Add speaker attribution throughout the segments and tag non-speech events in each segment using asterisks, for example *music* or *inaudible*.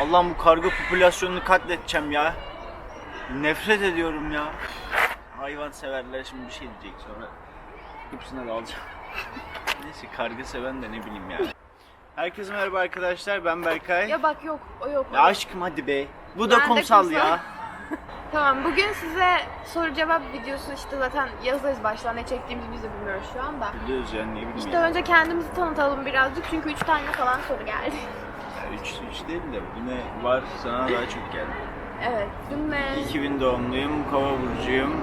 Speaker 1: Allah'ım bu karga popülasyonunu katledeceğim ya. Nefret ediyorum ya. Hayvan severler şimdi bir şey diyecek sonra. Hepsini de alacağım. *laughs* Neyse karga seven de ne bileyim yani. Herkese merhaba arkadaşlar ben Berkay.
Speaker 2: Ya bak yok, o yok.
Speaker 1: Ya aşkım hadi be. Bu da
Speaker 2: Ben de
Speaker 1: kumsal
Speaker 2: kumsal.
Speaker 1: ya. *laughs*
Speaker 2: Tamam, bugün size soru cevap videosu işte zaten yazarız baştan ne çektiğimizi biz de bilmiyoruz şu anda.
Speaker 1: Biliyoruz yani ne bileyim.
Speaker 2: İşte
Speaker 1: ya.
Speaker 2: önce kendimizi tanıtalım birazcık çünkü üç tane falan soru geldi.
Speaker 1: Üç, üç değil de bu ne var sana daha çok geldi.
Speaker 2: evet, dün ne?
Speaker 1: 2000 doğumluyum, Kova burcuyum.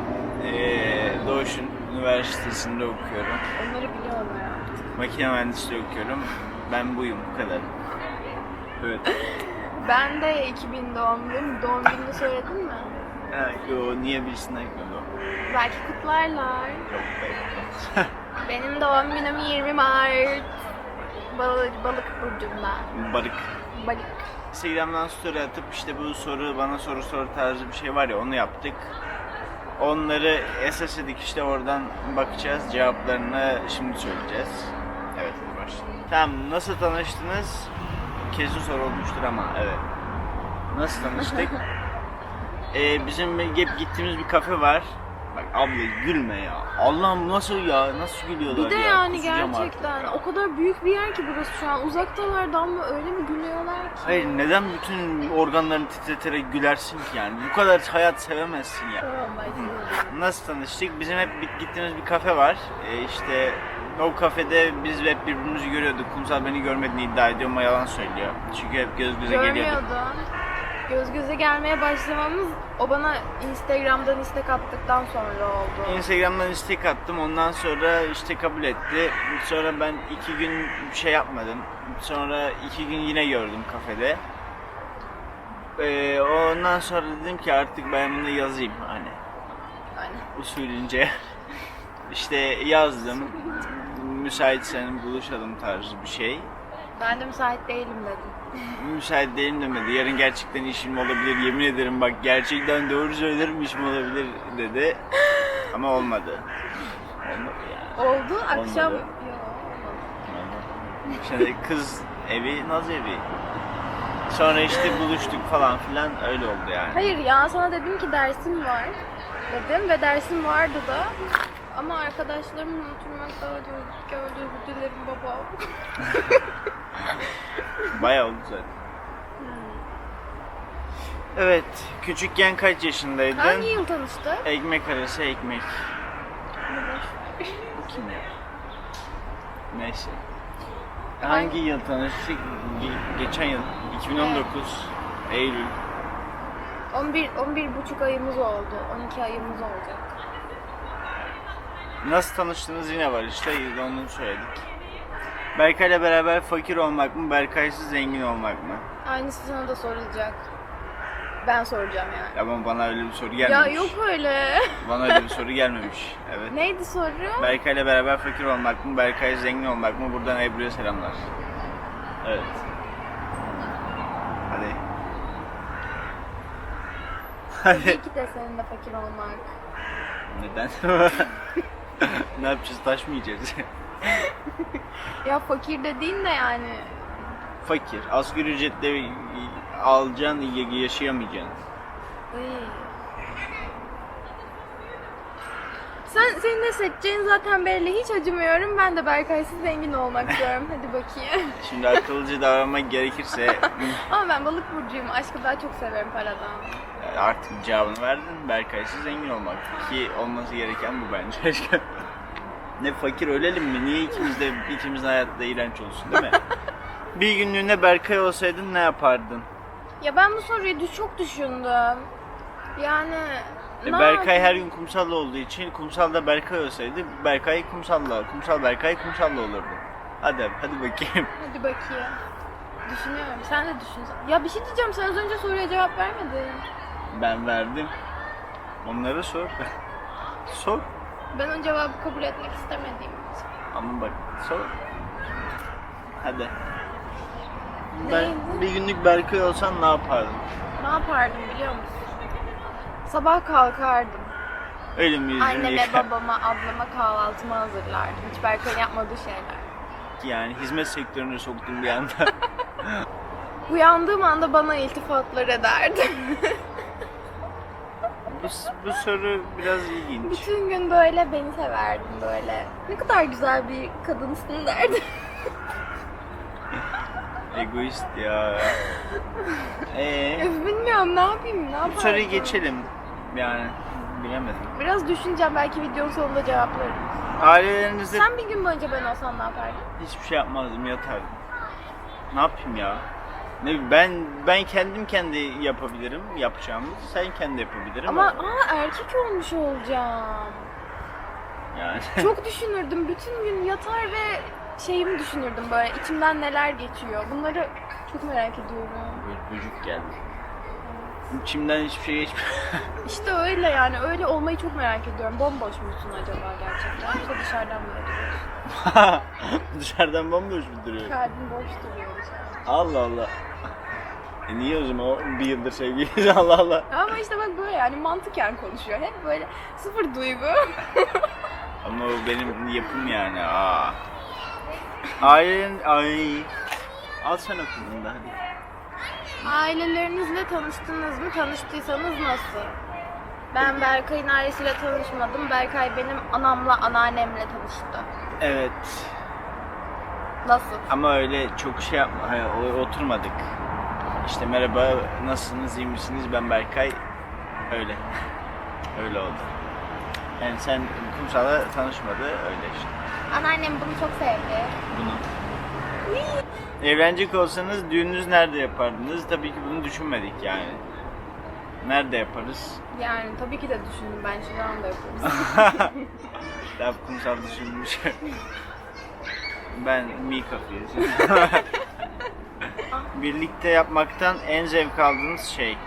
Speaker 1: Ee, Doğuş Üniversitesi'nde okuyorum.
Speaker 2: Onları biliyorum ya.
Speaker 1: Makine mühendisliği okuyorum. Ben buyum bu kadar. Evet. *laughs*
Speaker 2: Ben de 2000 doğumluyum. Doğum gününü söyledin mi?
Speaker 1: Ha, yo niye birisine ekmedi o?
Speaker 2: Belki kutlarlar.
Speaker 1: Yok be.
Speaker 2: Benim doğum günüm 20 Mart. Balık, balık burcumda.
Speaker 1: Barık.
Speaker 2: Balık.
Speaker 1: Instagram'dan story atıp işte bu soru bana soru soru tarzı bir şey var ya onu yaptık. Onları esas edik işte oradan bakacağız. Cevaplarını şimdi söyleyeceğiz. Evet hadi başlayalım. Tamam nasıl tanıştınız? Kesin soru olmuştur ama evet. Nasıl tanıştık? *laughs* Ee, bizim hep gittiğimiz bir kafe var. Bak abla gülme ya. Allah'ım nasıl ya? Nasıl gülüyorlar
Speaker 2: Bir de
Speaker 1: ya?
Speaker 2: yani
Speaker 1: Kusacağım artık
Speaker 2: gerçekten
Speaker 1: ya.
Speaker 2: o kadar büyük bir yer ki burası şu an. Uzaktalar ama öyle mi gülüyorlar ki?
Speaker 1: Hayır neden bütün organlarını titreterek gülersin ki yani? Bu kadar hayat sevemezsin ya.
Speaker 2: Tamam.
Speaker 1: Nasıl tanıştık? Bizim hep bir- gittiğimiz bir kafe var. Ee, işte o kafede biz hep birbirimizi görüyorduk. Kumsal beni görmediğini iddia ediyor ama yalan söylüyor. Çünkü hep göz göze geliyorduk.
Speaker 2: Görmüyordun. Göz göze gelmeye başlamamız o bana Instagram'dan istek attıktan sonra oldu.
Speaker 1: Instagram'dan istek attım. Ondan sonra işte kabul etti. Sonra ben iki gün bir şey yapmadım. Sonra iki gün yine gördüm kafede. Ee, ondan sonra dedim ki artık ben bunu yazayım hani.
Speaker 2: Yani.
Speaker 1: usulünce *laughs* işte yazdım. Müsaitsen buluşalım tarzı bir şey.
Speaker 2: Ben de müsait değilim dedim.
Speaker 1: Müsait değilim demedi. Yarın gerçekten işim olabilir. Yemin ederim bak gerçekten doğru söylerim işim olabilir dedi. Ama olmadı. Olmadı yani.
Speaker 2: Oldu akşam.
Speaker 1: Olmadı. Şimdi kız evi, naz evi. Sonra işte buluştuk falan filan öyle oldu yani.
Speaker 2: Hayır ya sana dedim ki dersim var dedim ve dersim vardı da. Ama arkadaşlarımla oturmakta gördüğü dilerim baba. *laughs*
Speaker 1: Bayağı oldu zaten. Evet, küçükken kaç yaşındaydın?
Speaker 2: Hangi yıl tanıştık?
Speaker 1: Ekmek arası ekmek. Bu kim ya? Neyse. Hangi yıl tanıştık? Ge- geçen yıl 2019 Eylül.
Speaker 2: 11 11 buçuk ayımız oldu. 12 ayımız olacak.
Speaker 1: Nasıl tanıştınız yine var işte onu söyledik. Berkay'la beraber fakir olmak mı, Berkay'sız zengin olmak mı?
Speaker 2: Aynısı sana da sorulacak. Ben soracağım yani.
Speaker 1: Ama bana öyle bir soru
Speaker 2: Ya
Speaker 1: gelmemiş.
Speaker 2: yok öyle.
Speaker 1: Bana öyle bir soru gelmemiş. *laughs* Evet.
Speaker 2: Neydi soru?
Speaker 1: Berkay'la beraber fakir olmak mı, Berkay zengin olmak mı? Buradan Ebru'ya selamlar. Evet. Hadi.
Speaker 2: Tabii
Speaker 1: Hadi.
Speaker 2: ki de seninle fakir olmak.
Speaker 1: Neden? *laughs* ne yapacağız? Taş mı yiyeceğiz? *laughs*
Speaker 2: Ya fakir dediğin de yani
Speaker 1: fakir. Asgari ücretle alacaksın, yaşayamayacaksın.
Speaker 2: Iy. Sen senin ne seçeceğin zaten belli. Hiç acımıyorum. Ben de Berkay'sız zengin olmak diyorum. Hadi bakayım. *laughs*
Speaker 1: Şimdi akıllıca davranmak gerekirse *laughs*
Speaker 2: Ama ben balık burcuyum. Aşkı daha çok severim paradan.
Speaker 1: artık cevabını verdin. Berkay'sız zengin olmak. Ki olması gereken bu bence. *laughs* ne fakir ölelim mi? Niye ikimiz de ikimizin hayatta iğrenç olsun değil mi? *laughs* Bir günlüğüne Berkay olsaydın ne yapardın?
Speaker 2: Ya ben bu soruyu düş- çok düşündüm. Yani
Speaker 1: E,
Speaker 2: ne
Speaker 1: Berkay
Speaker 2: yapayım?
Speaker 1: her gün kumsalda olduğu için kumsalda Berkay olsaydı Berkay kumsalla, kumsal Berkay kumsalla olurdu. Hadi hadi bakayım. *laughs*
Speaker 2: Hadi bakayım. Düşünüyorum. Sen de düşün. Ya bir şey diyeceğim. Sen az önce soruya cevap vermedin.
Speaker 1: Ben verdim. Onlara sor. *laughs* sor.
Speaker 2: Ben o cevabı kabul etmek istemediğim için.
Speaker 1: Ama bak sor. Hadi. Ben
Speaker 2: Neydi?
Speaker 1: bir günlük Berkay olsan ne yapardın?
Speaker 2: Ne yapardım biliyor musun? Sabah kalkardım.
Speaker 1: Öyle mi yüzünü
Speaker 2: Anneme,
Speaker 1: yıkar? *laughs*
Speaker 2: babama, ablama kahvaltımı hazırlardım. Hiç Berkay'ın yapmadığı şeyler.
Speaker 1: Yani hizmet sektörüne soktum bir anda. *laughs*
Speaker 2: Uyandığım anda bana iltifatlar ederdi. *laughs*
Speaker 1: Bu, bu soru biraz ilginç.
Speaker 2: Bütün gün böyle beni severdin böyle. Ne kadar güzel bir kadınsın derdi. *laughs*
Speaker 1: Egoist ya. *laughs* Ee,
Speaker 2: Bilmiyorum ne yapayım ne
Speaker 1: bu soruyu geçelim. Yani bilemedim.
Speaker 2: Biraz düşüneceğim belki videonun sonunda cevaplarım.
Speaker 1: Ailelerinizde
Speaker 2: Sen bir gün boyunca ben olsam ne yapardın?
Speaker 1: hiçbir şey yapmazdım, yatardım. Ne yapayım ya? Ne ben ben kendim kendi yapabilirim yapacağımı. Sen kendi yapabilirim.
Speaker 2: Ama aa erkek olmuş olacağım.
Speaker 1: yani *laughs*
Speaker 2: Çok düşünürdüm. Bütün gün yatar ve şeyimi düşünürdüm böyle içimden neler geçiyor. Bunları çok merak ediyorum.
Speaker 1: Böyle böcük geldi. İçimden hiçbir şey geçmiyor. *laughs*
Speaker 2: İşte öyle yani öyle olmayı çok merak ediyorum. Bomboş musun acaba gerçekten? Yoksa dışarıdan mı duruyorsun? *laughs*
Speaker 1: Dışarıdan bomboş mu duruyor?
Speaker 2: Kalbin boş duruyor dışarıdan.
Speaker 1: Allah Allah. E niye o zaman o bir yıldır sevgiliyiz *laughs* Allah Allah.
Speaker 2: Ama işte bak böyle yani mantıken konuşuyor. Hep böyle sıfır duygu. *laughs*
Speaker 1: Ama o benim yapım yani. Aa. Ailen ay. Al sen okulunu da hadi.
Speaker 2: Ailelerinizle tanıştınız mı? Tanıştıysanız nasıl? Ben Berkay'ın ailesiyle tanışmadım. Berkay benim anamla anneannemle tanıştı.
Speaker 1: Evet.
Speaker 2: Nasıl?
Speaker 1: Ama öyle çok şey yapma. O- oturmadık. İşte merhaba, nasılsınız, iyi misiniz? Ben Berkay. Öyle. *laughs* öyle oldu. Yani sen kumsala tanışmadı, öyle işte.
Speaker 2: Anneannem bunu çok sevdi.
Speaker 1: Bunu. Evlenecek olsanız düğününüz nerede yapardınız? Tabii ki bunu düşünmedik yani. Nerede yaparız?
Speaker 2: Yani tabii ki de düşündüm ben şu anda *laughs* yaparız.
Speaker 1: Daha kumsal düşünmüş. *laughs* ben mi kafayız. *laughs* Birlikte yapmaktan en zevk aldığınız şey.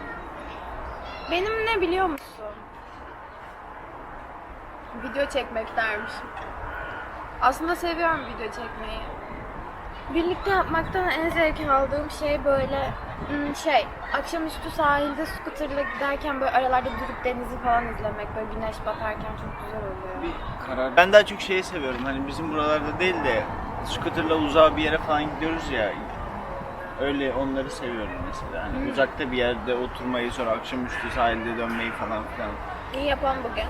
Speaker 2: Benim ne biliyor musun? Video çekmek dermiş. Aslında seviyorum video çekmeyi. Birlikte yapmaktan en zevk aldığım şey böyle hmm, şey akşamüstü sahilde scooterla giderken böyle aralarda durup denizi falan izlemek böyle güneş batarken çok güzel oluyor.
Speaker 1: Ben daha çok şeyi seviyorum. Hani bizim buralarda değil de scooterla uzağa bir yere falan gidiyoruz ya. Öyle onları seviyorum mesela. Hani uzakta bir yerde oturmayı sonra akşamüstü sahilde dönmeyi falan filan
Speaker 2: İyi yapan bugün.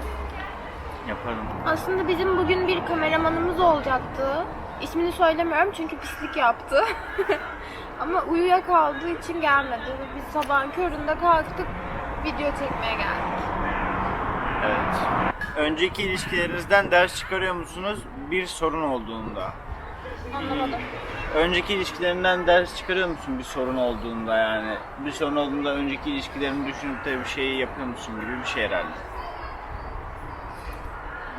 Speaker 1: yaparım.
Speaker 2: Aslında bizim bugün bir kameramanımız olacaktı. İsmini söylemiyorum çünkü pislik yaptı. *laughs* Ama uyuyakaldığı için gelmedi. Biz sabahın köründe kalktık video çekmeye geldik.
Speaker 1: Evet. Önceki ilişkilerinizden ders çıkarıyor musunuz bir sorun olduğunda?
Speaker 2: Anlamadım.
Speaker 1: Önceki ilişkilerinden ders çıkarıyor musun bir sorun olduğunda yani? Bir sorun olduğunda önceki ilişkilerini düşünüp de bir şeyi yapıyor musun gibi bir şey herhalde.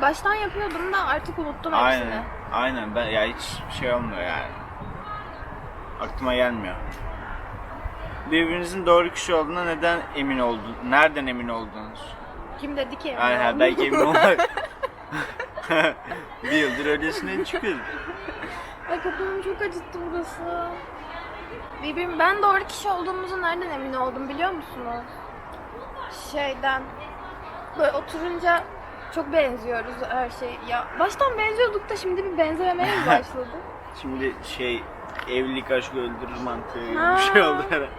Speaker 2: Baştan yapıyordum da artık unuttum hepsini.
Speaker 1: Aynen. Aynen. Ben ya hiç şey olmuyor yani. Aklıma gelmiyor. Birbirinizin doğru kişi olduğuna neden emin oldun? Nereden emin oldunuz?
Speaker 2: Kim dedi ki?
Speaker 1: Aynen belki emin *laughs* olmak. *laughs* bir yıldır öylesine çıkıyoruz.
Speaker 2: Ay kafamı çok acıttı burası. Birbirim, ben doğru kişi olduğumuzu nereden emin oldum biliyor musunuz? Şeyden. Böyle oturunca çok benziyoruz her şey. Ya baştan benziyorduk da şimdi bir benzememeye mi *laughs* başladı?
Speaker 1: Şimdi şey evlilik aşkı öldürür mantığı gibi bir şey oldu herhalde.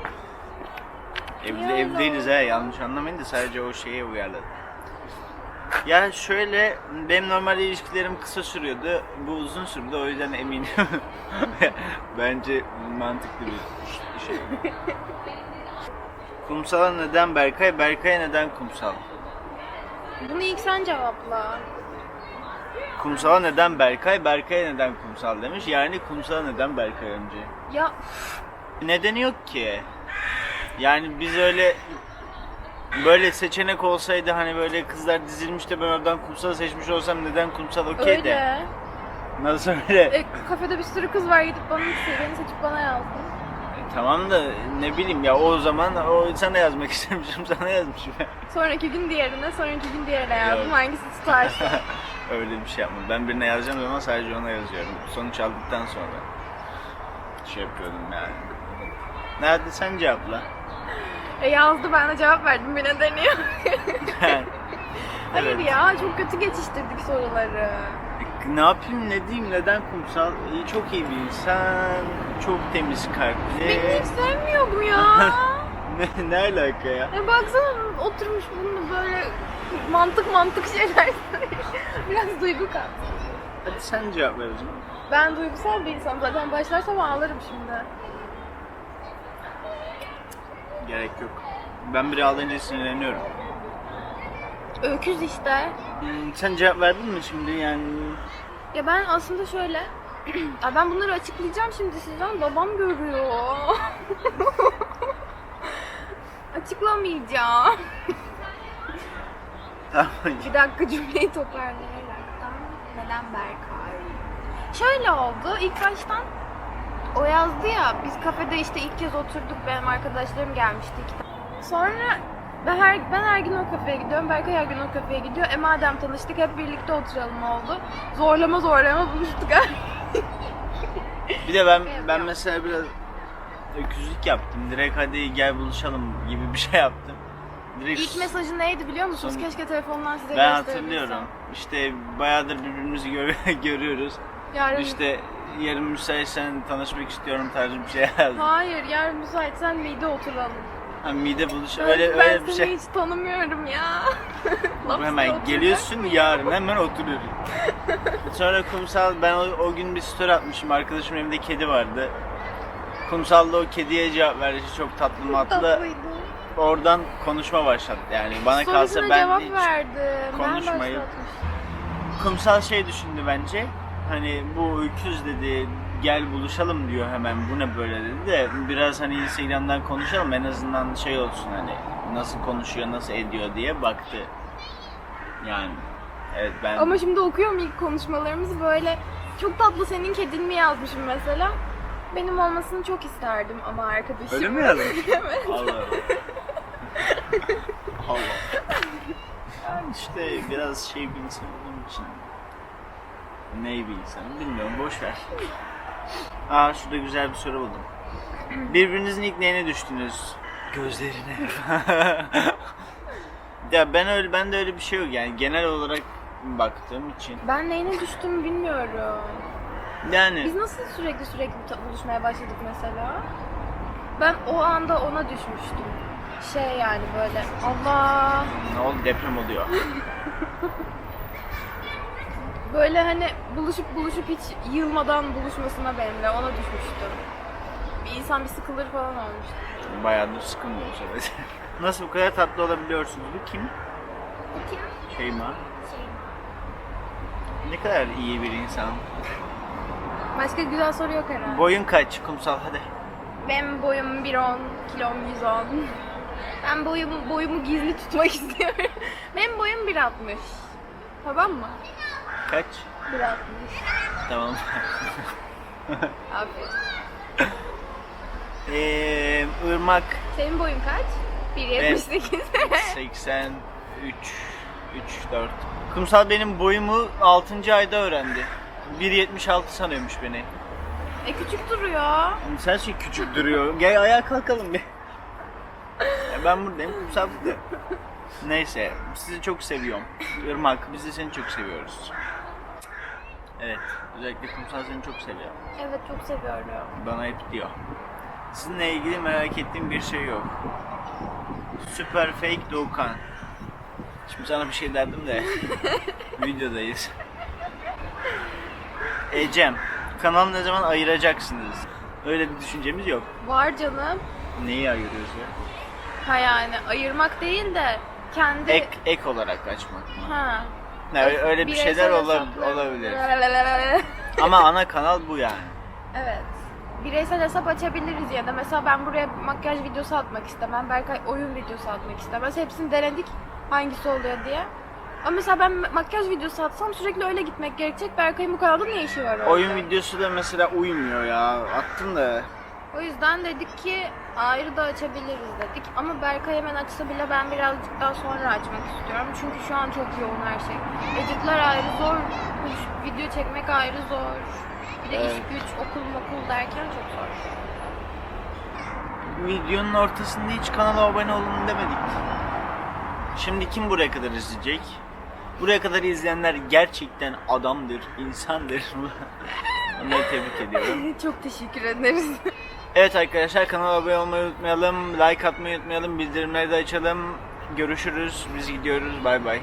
Speaker 1: Evli, değiliz ha yanlış anlamayın da sadece o şeye uyarladım. Yani şöyle benim normal ilişkilerim kısa sürüyordu. Bu uzun sürdü o yüzden eminim. *laughs* Bence mantıklı bir şey. *laughs* Kumsal'a neden Berkay? Berkay'a neden kumsal?
Speaker 2: Bunu ilk sen cevapla.
Speaker 1: Kumsal'a neden Berkay? Berkay'a neden kumsal demiş. Yani kumsal'a neden Berkay önce?
Speaker 2: Ya
Speaker 1: Nedeni yok ki. Yani biz öyle böyle seçenek olsaydı hani böyle kızlar dizilmiş de ben oradan kumsal seçmiş olsam neden kumsal okey de.
Speaker 2: öyle.
Speaker 1: Nasıl öyle?
Speaker 2: E, kafede bir sürü kız var gidip bana beni seçip bana yazdın.
Speaker 1: E, tamam da ne bileyim ya o zaman o sana yazmak *laughs* istemişim sana yazmışım.
Speaker 2: Sonraki gün diğerine, sonraki gün diğerine yazdım.
Speaker 1: Yok.
Speaker 2: Hangisi tutarsa. *laughs*
Speaker 1: öyle bir şey yapmadım. Ben birine yazacağım ama sadece ona yazıyorum. Sonuç aldıktan sonra şey yapıyordum yani. Nerede sen cevapla?
Speaker 2: E, yazdı ben de cevap verdim. Bir nedeni yok. *laughs* Hayır
Speaker 1: Evet.
Speaker 2: ya çok kötü geçiştirdik soruları.
Speaker 1: Ne yapayım ne diyeyim neden kumsal? İyi çok iyi bir insan. çok temiz kalpli.
Speaker 2: Beni hiç sevmiyorum ya. *laughs*
Speaker 1: ne, ne alaka ya?
Speaker 2: ya baksana oturmuş bunu böyle mantık mantık şeyler söylüyor. *laughs* Biraz duygu kat.
Speaker 1: Hadi sen cevap ver o zaman.
Speaker 2: Ben duygusal bir insanım. Zaten başlarsam ağlarım şimdi.
Speaker 1: Gerek yok. Ben biri ağlayınca sinirleniyorum.
Speaker 2: Öküz işte.
Speaker 1: Hmm, sen cevap verdin mi şimdi yani?
Speaker 2: Ya ben aslında şöyle... *clears throat* Ay ben bunları açıklayacağım şimdi sizden. Babam görüyor. *laughs* Açıklamayacağım. *laughs*
Speaker 1: Tamam.
Speaker 2: Bir dakika cümleyi toparlayaraktan. Neden Berkay? Şöyle oldu. İlk baştan o yazdı ya. Biz kafede işte ilk kez oturduk. Benim arkadaşlarım gelmişti iki tane. Sonra ben her, ben her gün o kafeye gidiyorum. Berkay her gün o kafeye gidiyor. E madem tanıştık hep birlikte oturalım oldu. Zorlama zorlama buluştuk. *laughs*
Speaker 1: Bir de ben ben mesela biraz öküzlük yaptım. Direkt hadi gel buluşalım gibi bir şey yaptım. Direkt
Speaker 2: İlk mesajı neydi biliyor musunuz?
Speaker 1: Son-
Speaker 2: Keşke telefondan size
Speaker 1: ben
Speaker 2: gösterebilsem.
Speaker 1: hatırlıyorum. İşte bayağıdır birbirimizi gör- *laughs* görüyoruz.
Speaker 2: Yarın...
Speaker 1: İşte yarın müsaitsen tanışmak istiyorum tarzı bir şey yazdım.
Speaker 2: Hayır, yarın müsaitsen miydi oturalım.
Speaker 1: Ha, mide buluş
Speaker 2: Ben-
Speaker 1: öyle
Speaker 2: ben
Speaker 1: öyle bir
Speaker 2: seni
Speaker 1: şey.
Speaker 2: hiç tanımıyorum ya. *laughs* Üstüne
Speaker 1: Hemen
Speaker 2: oturacak
Speaker 1: geliyorsun
Speaker 2: mı ya?
Speaker 1: yarın hemen oturuyoruz. *laughs* Sonra kumsal ben o, o gün bir story atmışım. Arkadaşımın evinde kedi vardı. Kumsal da o kediye cevap verdi. Çok tatlı matlı.
Speaker 2: Tatlıydı.
Speaker 1: Oradan konuşma başladı. Yani bana kalsa ben
Speaker 2: cevap
Speaker 1: hiç
Speaker 2: verdim.
Speaker 1: konuşmayı-
Speaker 2: başlatmıştım.
Speaker 1: kumsal şey düşündü bence. Hani bu öküz dedi gel buluşalım diyor hemen bu ne böyle dedi de biraz hani Instagram'dan konuşalım en azından şey olsun hani nasıl konuşuyor nasıl ediyor diye baktı. Yani evet ben
Speaker 2: Ama şimdi okuyorum ilk konuşmalarımızı böyle çok tatlı senin kedin mi yazmışım mesela. Benim olmasını çok isterdim ama arkadaşım.
Speaker 1: öyle mi yazmış? *laughs*
Speaker 2: evet.
Speaker 1: Allah Allah. Yani işte biraz şey bir insan olduğum için bir insanım bilmiyorum boş ver. Aa şurada güzel bir soru buldum. Birbirinizin ilk neyine düştünüz? Gözlerine. *laughs* ya ben öyle ben de öyle bir şey yok yani genel olarak baktığım için.
Speaker 2: Ben neyine düştüm bilmiyorum.
Speaker 1: Yani
Speaker 2: Biz nasıl sürekli sürekli buluşmaya başladık mesela? Ben o anda ona düşmüştüm. Şey yani böyle Allah
Speaker 1: ne oldu deprem oluyor. *laughs*
Speaker 2: böyle hani buluşup buluşup hiç yılmadan buluşmasına benimle ona düşmüştüm. Bir insan bir sıkılır falan olmuştu.
Speaker 1: Bayağıdır sıkılmıyoruz evet. *laughs* Nasıl bu kadar tatlı olabiliyorsunuz? Bu kim?
Speaker 2: Kim?
Speaker 1: Şeyma. Ne kadar iyi bir insan.
Speaker 2: Başka güzel soru yok herhalde.
Speaker 1: Boyun kaç? Kumsal hadi.
Speaker 2: Benim boyum 1.10, kilom 110. Ben boyumu, boyumu gizli tutmak *laughs* istiyorum. Benim boyum 1.60. Tamam mı?
Speaker 1: Kaç?
Speaker 2: 1.60.
Speaker 1: Tamam. *laughs*
Speaker 2: Aferin.
Speaker 1: Eee Irmak
Speaker 2: Senin boyun kaç? 1.78.
Speaker 1: 83 3 4. Kumsal benim boyumu 6. ayda öğrendi. 1.76 sanıyormuş beni.
Speaker 2: e küçük duruyor.
Speaker 1: Sen şey küçük duruyor. Gel ayağa kalkalım bir. Ya ben buradayım, kumsal burada. Neyse, sizi çok seviyorum. Irmak, biz de seni çok seviyoruz. Evet, özellikle kumsal seni çok seviyor.
Speaker 2: Evet çok seviyorum.
Speaker 1: Bana hep diyor. Sizinle ilgili merak ettiğim bir şey yok. Süper fake Doğukan. Şimdi sana bir şey derdim de *laughs* videodayız. Ecem, kanalı ne zaman ayıracaksınız? Öyle bir düşüncemiz yok.
Speaker 2: Var canım.
Speaker 1: Neyi ayırıyoruz ya?
Speaker 2: Ha yani ayırmak değil de kendi...
Speaker 1: Ek, ek olarak açmak mı?
Speaker 2: Ha.
Speaker 1: Ne, öyle, öyle bir şeyler ola- olabilir. *laughs* Ama ana kanal bu yani.
Speaker 2: Evet. Bireysel hesap açabiliriz ya da mesela ben buraya makyaj videosu atmak istemem. Berkay oyun videosu atmak istemez. Hepsini denedik hangisi oluyor diye. Ama mesela ben makyaj videosu atsam sürekli öyle gitmek gerekecek. Berkay'ın bu kanalda ne işi var orada?
Speaker 1: Oyun videosu da mesela uymuyor ya. Attım da.
Speaker 2: O yüzden dedik ki ayrı da açabiliriz dedik. Ama Berkay hemen açsa bile ben birazcık daha sonra açmak istiyorum. Çünkü şu an çok yoğun her şey. Editler ayrı zor, video çekmek ayrı zor. Bir de iş
Speaker 1: Evet.
Speaker 2: güç, okul okul derken çok zor.
Speaker 1: Videonun ortasında hiç kanala abone olun demedik. Şimdi kim buraya kadar izleyecek? Buraya kadar izleyenler gerçekten adamdır, insandır. *laughs* Onları tebrik ediyorum. *laughs*
Speaker 2: Çok teşekkür ederiz.
Speaker 1: Evet arkadaşlar kanala abone olmayı unutmayalım. Like atmayı unutmayalım. Bildirimleri de açalım. Görüşürüz. Biz gidiyoruz. Bay bay.